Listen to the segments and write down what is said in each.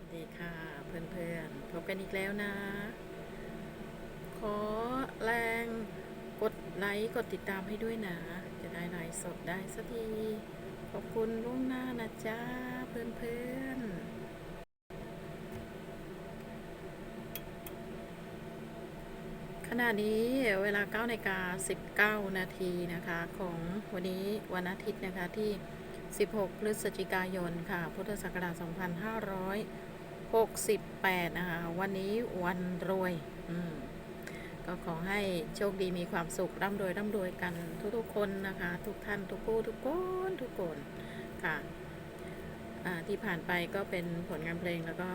วัสดีค่ะเพื่อนๆพบกันอีกแล้วนะ ขอแรงกดไลค์กดติดตามให้ด้วยนะ จะได้ไลฟ์สดได้สักที ขอบคุณล่วงหน้านะจ๊ะเพื่อนๆขณะนี้เวลา9นาฬิกา19 นาทีนะคะ ของวันนี้วันอาทิตย์นะคะที่ 16 พฤศจิกายนค่ะ พุทธศักราช 2568นะคะวันนี้วันรวย อืมก็ขอให้โชคดีมีความสุขร่ำรวยร่ำรวยกันทุกๆคนนะคะ ทุกท่านทุกผู้ทุกคนทุกคนค่ะอ่าที่ผ่านไปก็เป็นผลงานเพลงแล้วก็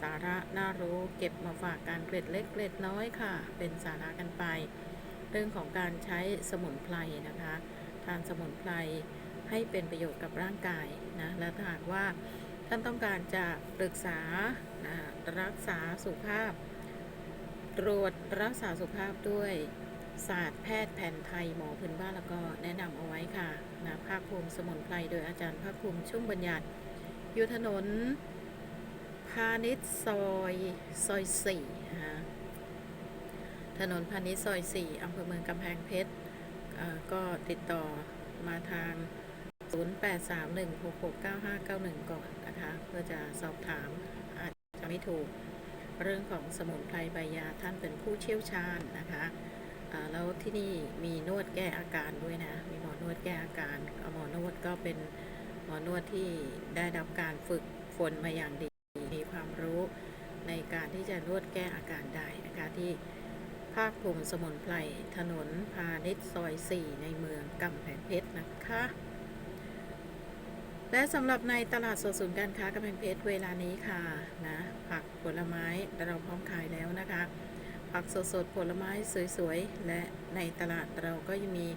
สาระน่ารู้เก็บมาฝากการเกร็ดเล็กเกร็ดน้อยค่ะ เป็นสาระกันไป เรื่องของการใช้สมุนไพรนะคะ ทานสมุนไพรให้เป็นประโยชน์กับร่างกายนะและถ้าหากว่า ท่านต้องการจะปรึกษานะรักษาสุขภาพ ตรวจรักษาสุขภาพด้วยศาสตร์แพทย์แผนไทยหมอพื้นบ้านแล้วก็แนะนำเอาไว้ค่ะนะภาคภูมิสมุนไพรโดยอาจารย์ภาคภูมิชุ่มบัญญัติอยู่ถนนพาณิชย์ซอยซอยสี่นะถนนพาณิชย์ซอยสี่อำเภอเมืองกำแพงเพชรอ่อก็ติดต่อมาทาง 0831669591 ก่อนนะคะ เพื่อจะสอบถามอาจจะไม่ถูก เรื่องของสมุนไพรใบยาท่านเป็นผู้เชี่ยวชาญนะคะแล้วที่นี่มีนวดแก้อาการด้วยนะ มีหมอนวดแก้อาการหมอนวดก็เป็นหมอนวดที่ได้รับการฝึกฝนมาอย่างดี มีความรู้ในการที่จะนวดแก้อาการได้นะคะที่ภาคภูมิสมุนไพรถนนพาณิชย์ซอย 4 ในเมืองกำแพงเพชรนะคะ และสำหรับในตลาดสดศูนย์การค้ากำแพงเพชรเวลานี้ค่ะนะผักผลไม้เราพร้อมขายแล้วนะคะ ผักสดๆผลไม้สวยๆ และในตลาดเราก็ยังมี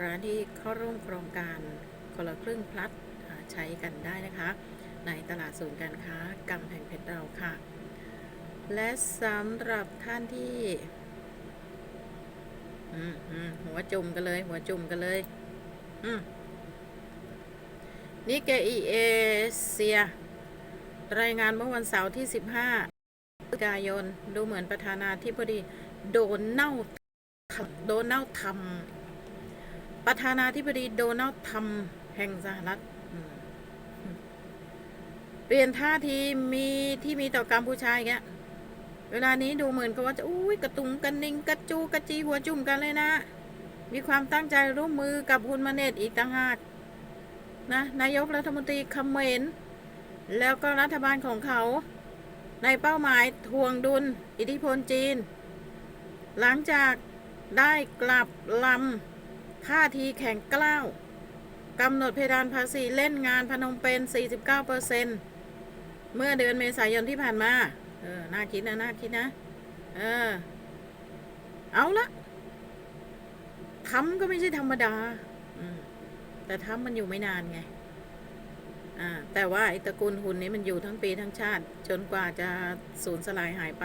ร้านที่เข้าร่วมโครงการคนละครึ่งพลัดใช้กันได้นะคะ ในตลาดศูนย์การค้ากำแพงเพชรเราค่ะ และสำหรับท่านที่หัวจุ่มกันเลย หัวจุ่มกันเลย อืม นิเกอีเอเชีย รายงานเมื่อวันเสาร์ที่ 15พฤศจิกายน ดูเหมือนประธานาธิบดีโดนัลด์ทรัมป์โดนัลทรัมป์ประธานาธิบดีโดนัลด์ทรัมป์แห่งสหรัฐ เปลี่ยนท่าทีมีที่มีต่อกัมพูชาอีกแล้วเวลานี้ดูเหมือนกับว่าจะอุ้ยกระตุงกระนิงกระจูกระจีหัวจุ่มกันเลยนะ มีความตั้งใจร่วมมือกับคุณมาเนตอีกต่างหาก นะนายกรัฐมนตรีคำเมนแล้วก็รัฐบาลของเขา ในเป้าหมายทวงดุล อิทธิพลจีน หลังจากได้กลับลำท่าทีแข็งกล้าวกำหนดเพดานภาษีเล่นงานพนมเปญ49%เมื่อเดือนเมษายนที่ผ่านมา เออ น่าคิดนะ น่าคิดนะ เออ เอาละทำก็ไม่ใช่ธรรมดา แต่ถ้ำมันอยู่ไม่นานไง อ่า แต่ว่าไอ้ตระกูลหุ่นนี้มันอยู่ทั้งปีทั้งชาติ จนกว่าจะสูญสลายหายไป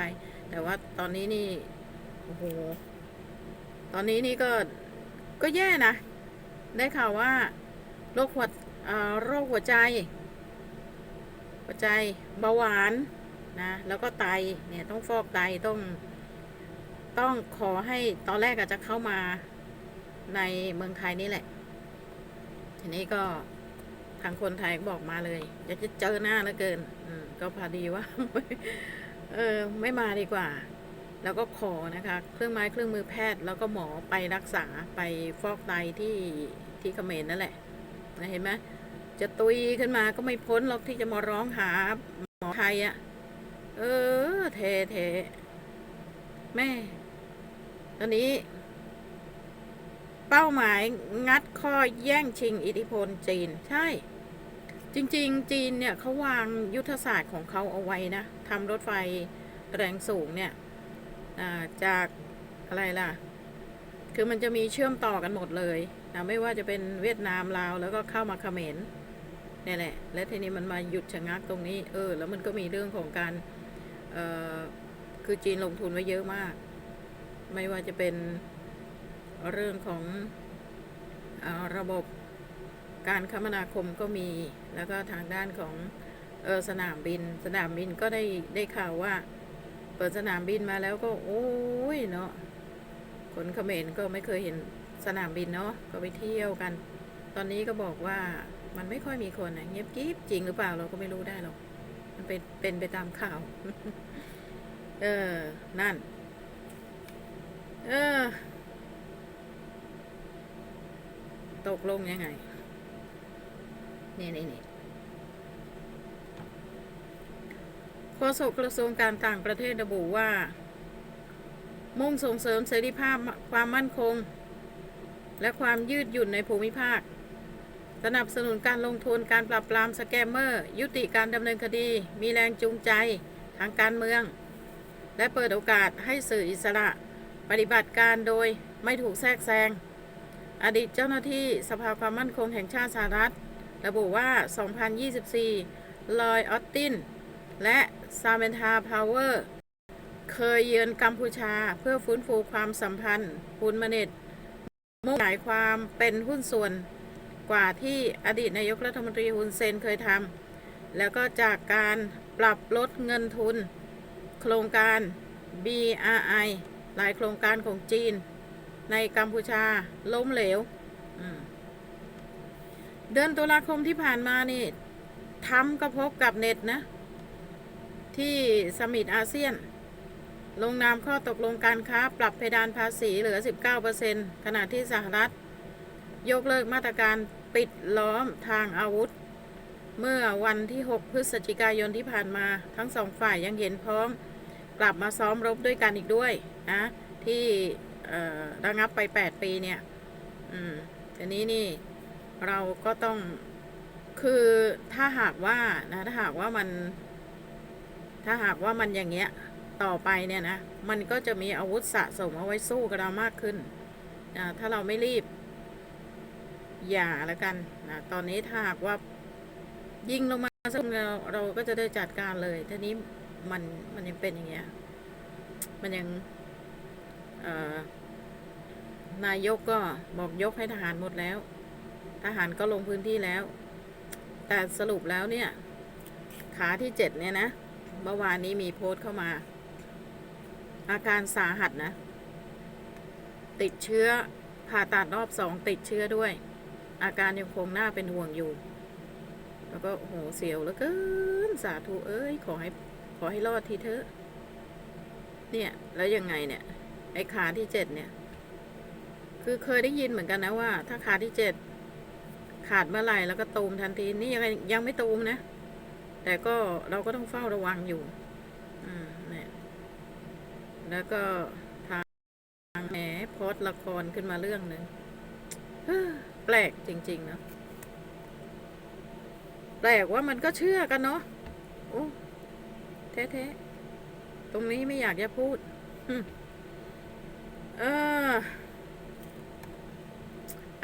แต่ว่าตอนนี้นี่ โอ้โห ตอนนี้นี่ก็ ก็แย่นะ ได้ข่าวว่าโรคหัวโรคหัวใจ หัวใจเบาหวานนะ แล้วก็ไต เนี่ยต้องฟอกไตต้อง ต้องขอให้ตอนแรกอาจจะเข้ามาในเมืองไทยนี่แหละ ทีนี้ก็ทางคนไทยบอกมาเลย อยากจะเจอหน้าแล้วเกิน อืมก็พอดีว่า เออ ไม่มาดีกว่า แล้วก็ขอนะคะ เครื่องไม้เครื่องมือแพทย์ แล้วก็หมอไปรักษาไปฟอกไตที่ที่เขมรนั่นแหละนะเห็นไหมจะตุยขึ้นมาก็ไม่พ้นหรอกที่จะมาร้องหาหมอไทยอะ่ะ เออ เทเทแม่ ตอนนี้ เป้าหมายงัดข้อแย่งชิงอิทธิพลจีน ใช่ จริง ๆ จีนเนี่ยเขาวางยุทธศาสตร์ของเขาเอาไว้นะทำรถไฟแรงสูงเนี่ยจากอะไรล่ะ คือมันจะมีเชื่อมต่อกันหมดเลยนะไม่ว่าจะเป็นเวียดนามลาวแล้วก็เข้ามาเขมรเนี่ยแหละ และทีนี้มันมาหยุดชะงักตรงนี้ เออ แล้วมันก็มีเรื่องของการคือจีนลงทุนไว้เยอะมาก ไม่ว่าจะเป็น เรื่องของอระบบการคมนาคมก็มี แล้วก็ทางด้านของออสนามบิน สนามบินก็ได้ได้ข่าวว่า เปิดสนามบินมาแล้วก็โอ้ยเนาะคนเขมรก็ไม่เคยเห็นสนามบินเนาะก็ไปเที่ยวกัน ตอนนี้ก็บอกว่ามันไม่ค่อยมีคนนะเงียบกริบจริงหรือเปล่าเราก็ไม่รู้ได้หรอกมันเป็นเป็นไปตามข่าว เออ นั่น เออ ตกลงยังไง นี่นี่นี่โฆษกกระทรวงการต่างประเทศระบุว่า มุ่งส่งเสริมเสรีภาพความมั่นคง และความยืดหยุ่นในภูมิภาค สนับสนุนการลงทุนการปราบปรามสแกมเมอร์ ยุติการดำเนินคดี มีแรงจูงใจทางการเมือง และเปิดโอกาสให้สื่ออิสระ ปฏิบัติการโดยไม่ถูกแทรกแซง อดีตเจ้าหน้าที่สภาความมั่นคงแห่งชาติสหรัฐ ระบุว่า 2024 ลอยออตติน และซาเมนทาพาวเวอร์ เคยเยือนกัมพูชาเพื่อฟื้นฟูความสัมพันธ์ปุนมเนตมุ่งหมายความเป็นหุ้นส่วนกว่าที่อดีตนายกรัฐมนตรีฮุนเซนเคยทำ แล้วก็จากการปรับลดเงินทุน โครงการ BRI หลายโครงการของจีน ในกัมพูชาล้มเหลว เดือนตุลาคมที่ผ่านมานี่ทำก็พบกับเน็ตนะ ที่สมิตอาเซียน ลงนามข้อตกลงการค้า ปรับเพดานภาษีเหลือ 19%ขณะที่สหรัฐ ยกเลิกมาตรการปิดล้อมทางอาวุธ เมื่อวันที่ 6 พฤศจิกายนที่ผ่านมาทั้งสองฝ่ายยังเห็นพร้อม กลับมาซ้อมรบด้วยกันอีกด้วยนะที่ ระงับไป8ปีเนี่ย อืมทีนี้นี่เราก็ต้องคือถ้าหากว่านะถ้าหากว่ามัน ถ้าหากว่ามันอย่างเงี้ย ต่อไปเนี่ยนะ มันก็จะมีอาวุธสะสมเอาไว้สู้กับเรามากขึ้นนะถ้าเราไม่รีบ อย่าล้วกันนะตอนนี้ถ้าหากว่ายิงลงมาซึ่งเราเราก็จะได้จัดการเลยทีนี้มันมันยังเป็นอย่างเงี้ย มันยัง เอ่อ นายกก็บอกยกให้ทหารหมดแล้ว ทหารก็ลงพื้นที่แล้ว แต่สรุปแล้วเนี่ย ขาที่เจ็ดเนี่ยนะ เมื่อวานนี้มีโพสต์เข้ามา อาการสาหัสนะ ติดเชื้อผ่าตัดรอบสองติดเชื้อด้วย อาการยังคงน่าเป็นห่วงอยู่ แล้วก็โหเสียวแล้วกินสาธุเอ้ย ขอให้ขอให้รอดทีเถอะ เนี่ย แล้วยังไงเนี่ย ไอ้ขาที่เจ็ดเนี่ย คือเคยได้ยินเหมือนกันนะว่า ถ้าขาที่เจ็ดขาดเมื่อไหร่แล้วก็ตูมทันที นี่ยังยังไม่ตูมนะ แต่ก็เราก็ต้องเฝ้าระวังอยู่อืมเนี่ยแล้วก็ทางแหมโพสละครขึ้นมาเรื่องหนึ่งแปลกจริงๆเนาะแปลกว่ามันก็เชื่อกันเนาะโอ้แท้ๆตรงนี้ไม่อยากจะพูดเออ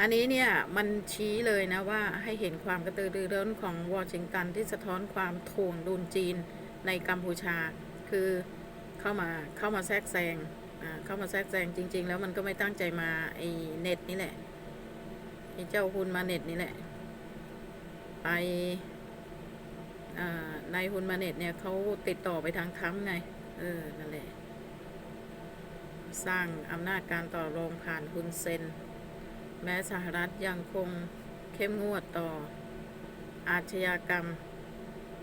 อันนี้เนี่ยมันชี้เลยนะว่าให้เห็นความกระตือรือร้นของวอชิงตันที่สะท้อนความถ่วงดุลจีนในกัมพูชา คือเข้ามาเข้ามาแทรกแซงอ่าเข้ามาแทรกแซงจริง ๆ แล้วมันก็ไม่ตั้งใจมาไอ้เน็ตนี่แหละไอ้เจ้าคุณมาเน็ตนี่แหละ ไปอ่านายคุณมาเน็ตเนี่ยเขาติดต่อไปทางค้ำไง เออ นั่นแหละ สร้างอำนาจการต่อรองผ่านคุณเซน แม้สหรัฐยังคงเข้มงวดต่อ อาชญากรรม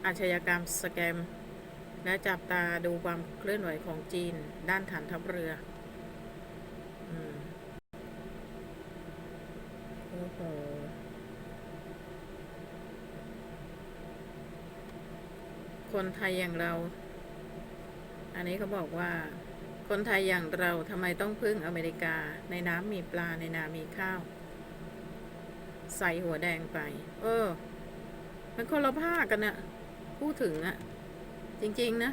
อาชญากรรมสแกม และจับตาดูความเคลื่อนไหวของจีน ด้านฐานทัพเรืออืมโอ้โหคนไทยอย่างเรา อันนี้เขาบอกว่า คนไทยอย่างเราทำไมต้องพึ่งอเมริกา ในน้ำมีปลาในนามีข้าว ใส่หัวแดงไป เออ มันคนละภาคกันนะพูดถึงอะจริง ๆ นะ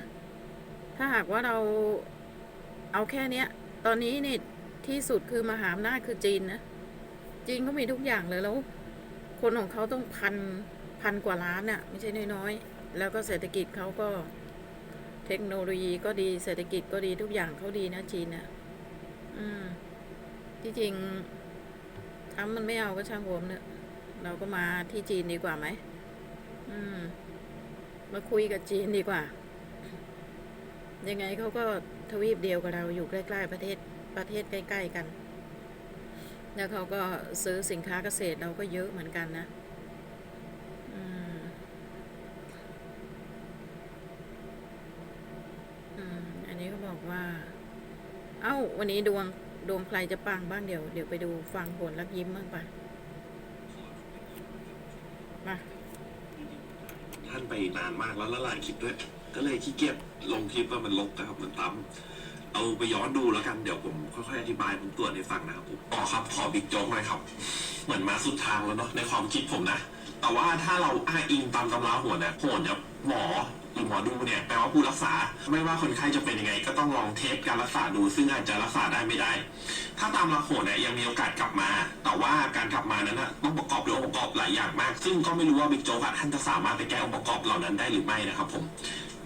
ถ้าหากว่าเราเอาแค่เนี้ย ตอนนี้นี่ที่สุดคือมหาอำนาจคือจีนนะ จีนเขามีทุกอย่างเลยแล้ว คนของเขาต้องพันพันกว่าล้านอะไม่ใช่น้อยๆ แล้วก็เศรษฐกิจเขาก็ ทคโนโลยีก็ดีเศรษฐกิจก็ดีทุกอย่างเขาดีนะจีนนะอืมที่จริงทำมันไม่เอาก็ช่างหัวมเนอะเราก็มาที่จีนดีกว่าไหมอืม มาคุยกับจีนดีกว่า ยังไงเขาก็ทวีปเดียวกับเราอยู่ใกล้ๆประเทศประเทศใกล้ ๆ กัน แล้วเขาก็ซื้อสินค้าเกษตรเราก็เยอะเหมือนกันนะอืมอืมอันนี้ก็ บอกว่า เอ้า วันนี้ดวงดวงใครจะปังบ้างเดี๋ยวเดี๋ยวไปดูฟังผลลักยิ้มบ้างปะมาท่านไปนานมากแล้วแล้วหลายคลิปด้วย ก็เลยขี้เกียจลงคลิปว่ามันลกนะครับมันตั้มเอาไปย้อนดูแล้วกันเดี๋ยวผมค่อยๆอธิบายผมตรวจให้ฟังนะครับผมอ๋อครับขอบิ๊กโจ๊กหน่อยครับ เหมือนมาสุดทางแล้วเนาะในความคิดผมนะ แต่ว่าถ้าเราอ้างอิงตามตำราโหนเนี่ยโหนเนี่ยหมอ หรือหมอดูเนี่ยแปลว่าผู้รักษา ไม่ว่าคนไข้จะเป็นยังไง ก็ต้องลองเทสการรักษาดูซึ่งอาจจะรักษาได้ไม่ได้ ถ้าตามหลักโหนเนี่ยยังมีโอกาสกลับมา แต่ว่าการกลับมานั้นนะต้องประกอบด้วยองค์ประกอบหลายอย่างมาก ซึ่งก็ไม่รู้ว่าบิ๊กโจ๊กท่านจะสามารถไปแก้องค์ประกอบเหล่านั้นได้หรือไม่นะครับผม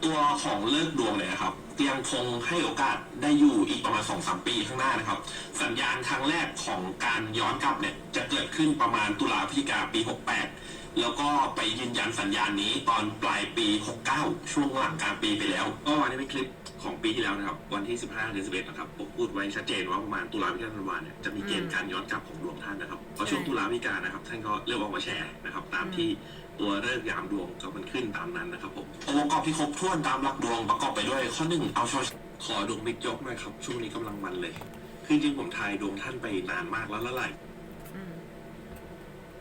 ตัวของเลิกดวงเนี่ยนะครับยังคงให้โอกาสได้อยู่อีกประมาณ2อสปีข้างหน้านะครับ สัญญาณครั้งแรกของการย้อนกลับเนี่ยจะเกิดขึ้นประมาณตุลาพฤศจิกาปี 68 แล้วก็ไปยืนยันสัญญาณนี้ตอนปลายปี 69 ช่วงหลังกลางปีไปแล้ว ก็วันนี้เป็นคลิปของปีที่แล้วนะครับ วันที่ 15เดือน11นะครับผมพูดไว้ชัดเจนว่าประมาณตุลาพฤศจิกาธันวาเนี่ยจะมีเกณฑ์การย้อนกลับของดวงท่านนะครับพอช่วงตุลาพฤศจิกานะครับท่านก็เริ่มออกมาแชร์นะครับตามที่ตัวเลิกษ์ยามดวงก็มันขึ้นตามนั้นนะครับผมองค์ประกอบที่ครบถ้วนตามหลักดวงประกอบไปด้วยข้อหนึ่งเอาชอขอดวงบิ๊กยกหน่อยครับช่วงนี้กำลังมันเลย คือจริงๆผมทายดวงท่านไปนานมากแล้วละหลายอืม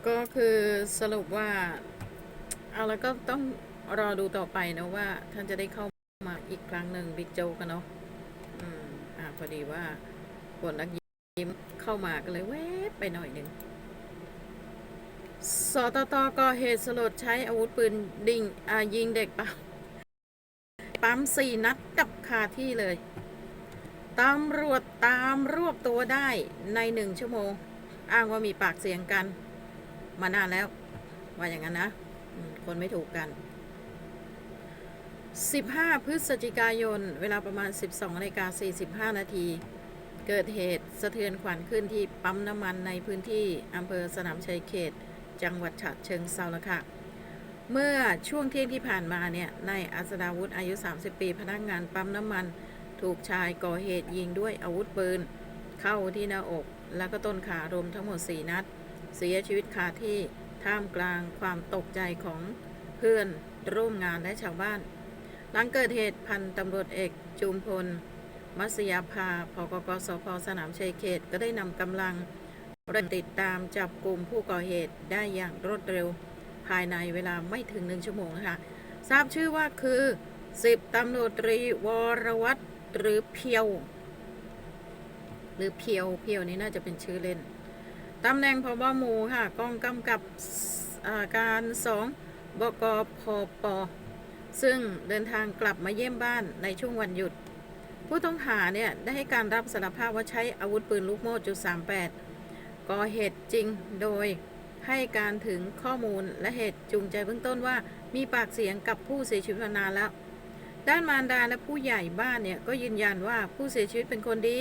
ก็คือสรุปว่า เอาแล้วก็ต้องรอดูต่อไปนะว่า ท่านจะได้เข้ามาอีกครั้งหนึ่งบิ๊กโจ๊กันเนาะอืมอ่าพอดีว่าผลนักยิ้มเข้ามาก็เลยแวบไปหน่อยหนึ่งสตตก่อเหตุสลดใช้อาวุธปืนดิ่งอ่ายิงเด็กปั๊มปั๊มสี่นัดกับคาที่เลยตำรวจตามรวบตัวได้ในหนึ่งชั่วโมง อ้างว่ามีปากเสียงกัน มานานแล้ว ว่าอย่างนั้นนะ คนไม่ถูกกัน 15 พฤศจิกายน เวลาประมาณ 12นาฬิกา45 นาที เกิดเหตุสะเทือนขวัญขึ้นที่ปั๊มน้ำมันในพื้นที่อำเภอสนามชัยเขต จังหวัดฉะเชิงเซาละค่ะ เมื่อช่วงเที่ยงที่ผ่านมาเนี่ยนายอัศดาวุฒิอายุ 30 ปี พนักงานปั๊มน้ำมันถูกชายก่อเหตุยิงด้วยอาวุธปืน เข้าที่หน้าอก แล้วก็ต้นขารวมทั้งหมด 4 นัด เสียชีวิตคาที่ท่ามกลางความตกใจของเพื่อนร่วมงานและชาวบ้าน หลังเกิดเหตุพันตำรวจเอกจูมพล มัสยาภาพกกสพสนามชัยเขตก็ได้นำกำลังเร่งติดตามจับกลุ่มผู้ก่อเหตุได้อย่างรวดเร็ว ภายในเวลาไม่ถึงหนึ่งชั่วโมงนะคะทราบชื่อว่าคือสิบตำรวจตรีวรวัตรหรือเพียว หรือเพียวเพียวนี้น่าจะเป็นชื่อเล่น ตำแหน่งพบหมู่ค่ะกองกำกับาการสองบกพปซึ่งเดินทางกลับมาเยี่ยมบ้านในช่วงวันหยุด ผู้ต้องหาเนี่ยได้ให้การรับสารภาพว่าใช้อาวุธปืนลูกโม่จุด38ก่อเหตุจริงโดยให้การถึงข้อมูลและเหตุจูงใจเบื้องต้นว่ามีปากเสียงกับผู้เสียชีวิตมานานแล้ว ด้านมารดาและผู้ใหญ่บ้านเนี่ยก็ยืนยันว่าผู้เสียชีวิตเป็นคนดี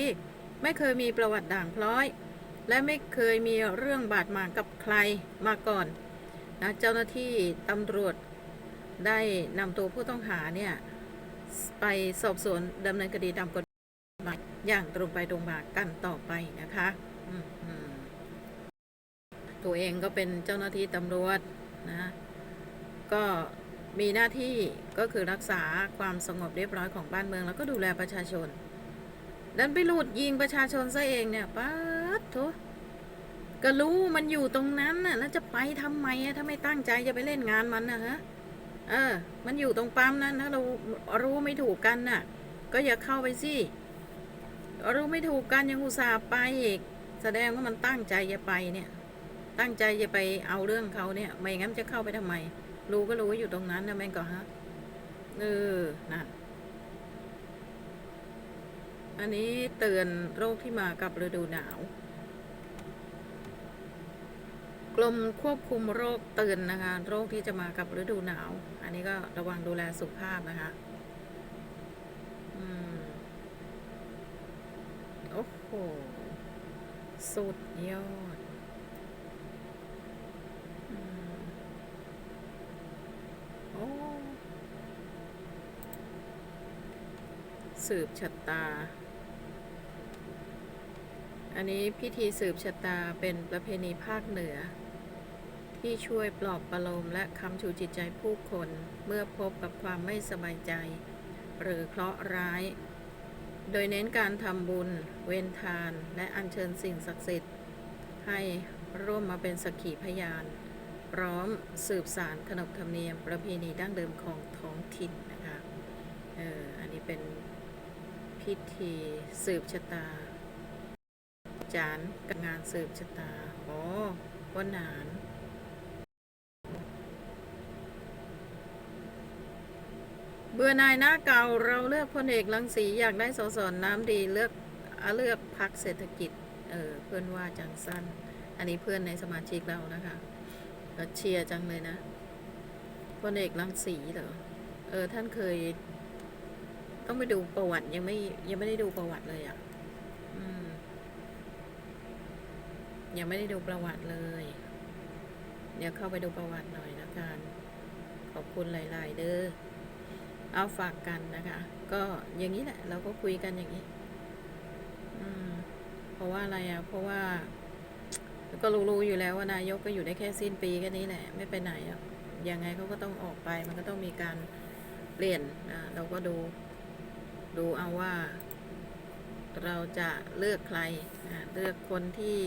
ไม่เคยมีประวัติด่างพร้อย และไม่เคยมีเรื่องบาดหมางกับใครมาก่อนนะเจ้าหน้าที่ตำรวจได้นำตัวผู้ต้องหาเนี่ยไปสอบสวนดำเนินคดีตามกฎหมายอย่างตรงไปตรงมากันต่อไปนะคะตัวเองก็เป็นเจ้าหน้าที่ตำรวจนะก็มีหน้าที่ก็คือรักษาความสงบเรียบร้อยของบ้านเมือง แล้วก็ดูแลประชาชน ดันไปหลุดยิงประชาชนซะเองเนี่ยป๊า โถก็รู้มันอยู่ตรงนั้นน่ะ แล้วจะไปทำไมอะถ้าไม่ตั้งใจจะไปเล่นงานมันนะฮะ เออ มันอยู่ตรงปั๊มนั้นถ้าเรารู้ไม่ถูกกันน่ะ ก็อย่าเข้าไปสิ รู้ไม่ถูกกันยังอุตส่าห์ไปอีก แสดงว่ามันตั้งใจจะไปเนี่ย ตั้งใจจะไปเอาเรื่องเขาเนี่ย ไม่งั้นจะเข้าไปทำไม รู้ก็รู้ว่าอยู่ตรงนั้นนะแม่งก็ฮะ เออนั่นอันนี้เตือนโรคที่มากับฤดูหนาว กรมควบคุมโรคเตือนนะคะ โรคที่จะมากับฤดูหนาว อันนี้ก็ระวังดูแลสุขภาพนะคะโอ้โห สุดยอดอโอ้สืบชะตา อันนี้พิธีสืบชะตาเป็นประเพณีภาคเหนือ ที่ช่วยปลอบประโลมและคำชูจิตใจผู้คนเมื่อพบกับความไม่สบายใจ หรือเคราะห์ร้าย โดยเน้นการทำบุญ เวนทาน และอัญเชิญสิ่งศักดิ์สิทธิ์ ให้ร่วมมาเป็นสักขีพยาน พร้อมสืบสารขนบธรรมเนียมประเพณีดั้งเดิมของท้องถิ่นนะคะเอออันนี้เป็นพิธีสืบชะตา จานกับงานสืบชะตา อ๋อวันหนาน เบื่อนายหน้าเก่าเราเลือกพลเอกลังสีอยากได้สสน้ำดีเลือกเอาเลือกพักเศรษฐกิจเออเพื่อนว่าจังสั้น อันนี้เพื่อนในสมาชิกเรานะคะก็เชียร์จังเลยนะพลเอกลังสีเหรอเออท่านเคย ต้องไปดูประวัติยังไม่ยังไม่ได้ดูประวัติเลยอะ่ะยังไม่ได้ดูประวัติเลย เดี๋ยวเข้าไปดูประวัติหน่อยละกัน ขอบคุณหลาย ๆ เด้อ เอาฝากกันนะคะ ก็อย่างนี้แหละ เราก็คุยกันอย่างนี้ อืม เพราะว่าอะไรอะ เพราะว่า ก็รู้ๆอยู่แล้วว่านายกก็อยู่ได้แค่สิ้นปีแค่นี้แหละ ไม่ไปไหนอะยังไงเขาก็ต้องออกไป มันก็ต้องมีการเปลี่ยนนะเราก็ดู ดูเอาว่า เราจะเลือกใครอะเลือกคนที่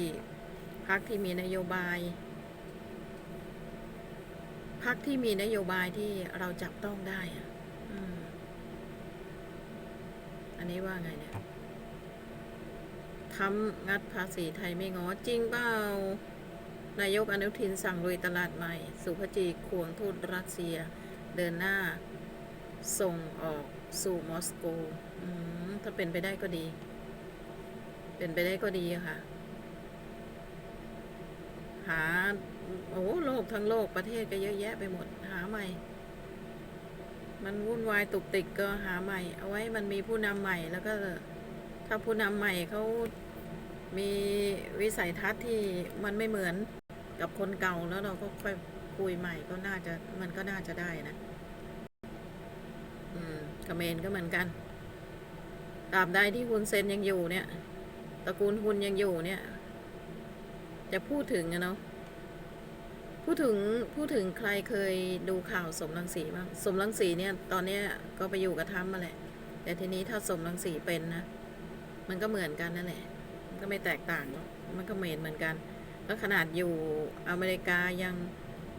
พักที่มีนโยบายพักที่มีนโยบายที่เราจับต้องได้อะ อืม อั นนี้ว่าไงเนี่ยทำงัดภาษีไทยไม่งอจริงเปล่านายกอนุทินสั่งลุยตลาดใหม่ สุภจีควงทูตรัสเซีย เดินหน้า ส่งออกสู่มอสโกถ้าเป็นไปได้ก็ดี เป็นไปได้ก็ดีค่ะ หา โอ้โลกทั้งโลกประเทศก็เยอะแยะไปหมด หาใหม่ มันวุ่นวายตุกติกก็หาใหม่ เอาไว้มันมีผู้นำใหม่แล้วก็ ถ้าผู้นำใหม่เขามีวิสัยทัศน์ที่มันไม่เหมือนกับคนเก่าแล้วเราก็ค่อยคุยใหม่ก็น่าจะมันก็น่าจะได้นะ อืมเมรก็เหมือนกันตราบใดที่ฮุนเซนยังอยู่เนี่ยตระกูลฮุนยังอยู่เนี่ย จะพูดถึงอะเนาะ พูดถึงพูดถึงใครเคยดูข่าวสมรังสีบ้างสมรังสีเนี่ย ตอนเนี้ยก็ไปอยู่กับทรัมป์มาแหละ แต่ทีนี้ถ้าสมรังสีเป็นนะ มันก็เหมือนกันนั่นแหละมันก็ไม่แตกต่างหรอกมันก็เหมือนเหมือนกัน แล้วขนาดอยู่อเมริกายัง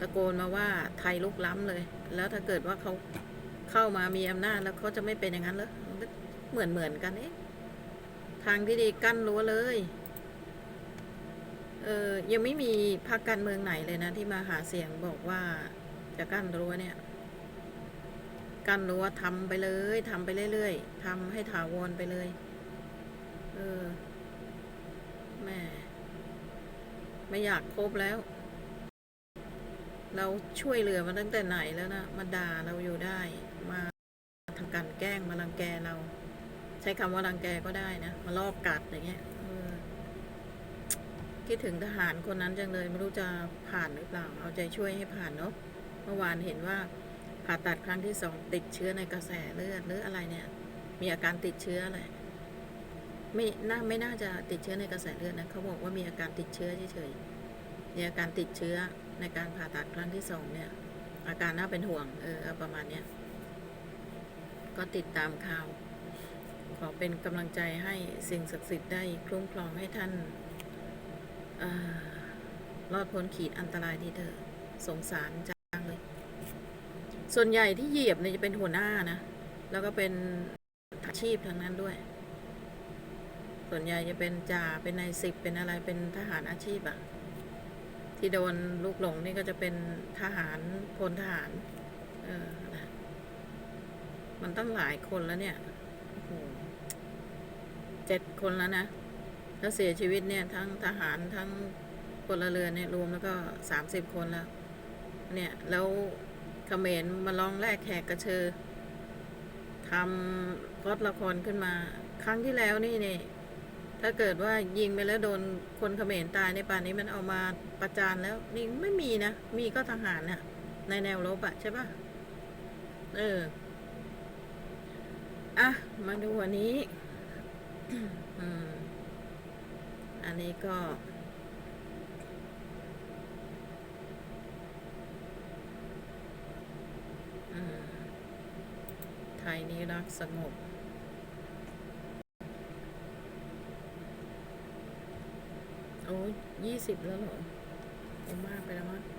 ตะโกนมาว่าไทยลุกล้ำเลย แล้วถ้าเกิดว่าเขาเข้ามามีอำนาจแล้วเขาจะไม่เป็นอย่างนั้นเหรอมันก็เหมือนเหมือนกันเอ๊ะทางที่ดีกั้นรั้วเลย เออยังไม่มีพรรคการเมืองไหนเลยนะที่มาหาเสียงบอกว่าจะกั้นรั้วเนี่ย กั้นรั้วทำไปเลยทำไปเรื่อยๆทำให้ถาวรไปเลย เออแม่ไม่อยากคบแล้ว เราช่วยเหลือมาตั้งแต่ไหนแล้วนะมาด่าเราอยู่ได้มาทำการแกล้งมารังแกเรา ใช้คำว่ารังแกก็ได้นะ มาลอกกัดอย่างเงี้ย คิดถึงทหารคนนั้นจังเลยไม่รู้จะผ่านหรือเปล่า เอาใจช่วยให้ผ่านเนาะเมื่อวานเห็นว่าผ่าตัดครั้งที่สองติดเชื้อในกระแสเลือดหรืออะไรเนี่ย มีอาการติดเชื้ออะไรไม่น่าไม่น่าจะติดเชื้อในกระแสเลือดนะเขาบอกว่ามีอาการติดเชื้อเฉยๆมีอาการติดเชื้อในการผ่าตัดครั้งที่สองเนี่ย อาการน่าเป็นห่วงเออประมาณเนี้ยก็ติดตามข่าว ขอเป็นกำลังใจให้สิ่งศักดิ์สิทธิ์ได้คุ้มครองให้ท่าน รอดพ้นขีดอันตรายนี้เถอะสงสารจังเลย ส่วนใหญ่ที่เหยียบเนี่ยจะเป็นหัวหน้านะ แล้วก็เป็นอาชีพทั้งนั้นด้วย ส่วนใหญ่จะเป็นจ่า เป็นนายสิบ เป็นอะไร เป็นทหารอาชีพอะที่โดนลูกหลงนี่ก็จะเป็นทหารพลทหาร เออนะมันตั้งหลายคนแล้วเนี่ย โอ้โหเจ็ดคนแล้วนะ แล้วเสียชีวิตเนี่ย ทั้งทหารทั้งพลเรือนเนี่ยรวมแล้วก็สามสิบคนแล้ว เนี่ยแล้วเขมรมาลองแลกแขกกระเชอทำพอดละครขึ้นมา ครั้งที่แล้วนี่เนี่ยถ้าเกิดว่ายิงไปแล้วโดนคนเขมรตายในป่านนี้มันเอามาประจานแล้ว นี่ไม่มีนะ มีก็ทหารน่ะ ในแนวรบอะใช่ปะเออ อะ มาดูอันนี้ อืม อันนี้ก็ไทยนี้รักสงบโอ้ยี่สิบแล้วเหรอโอ้มากไปแล้วมั้ง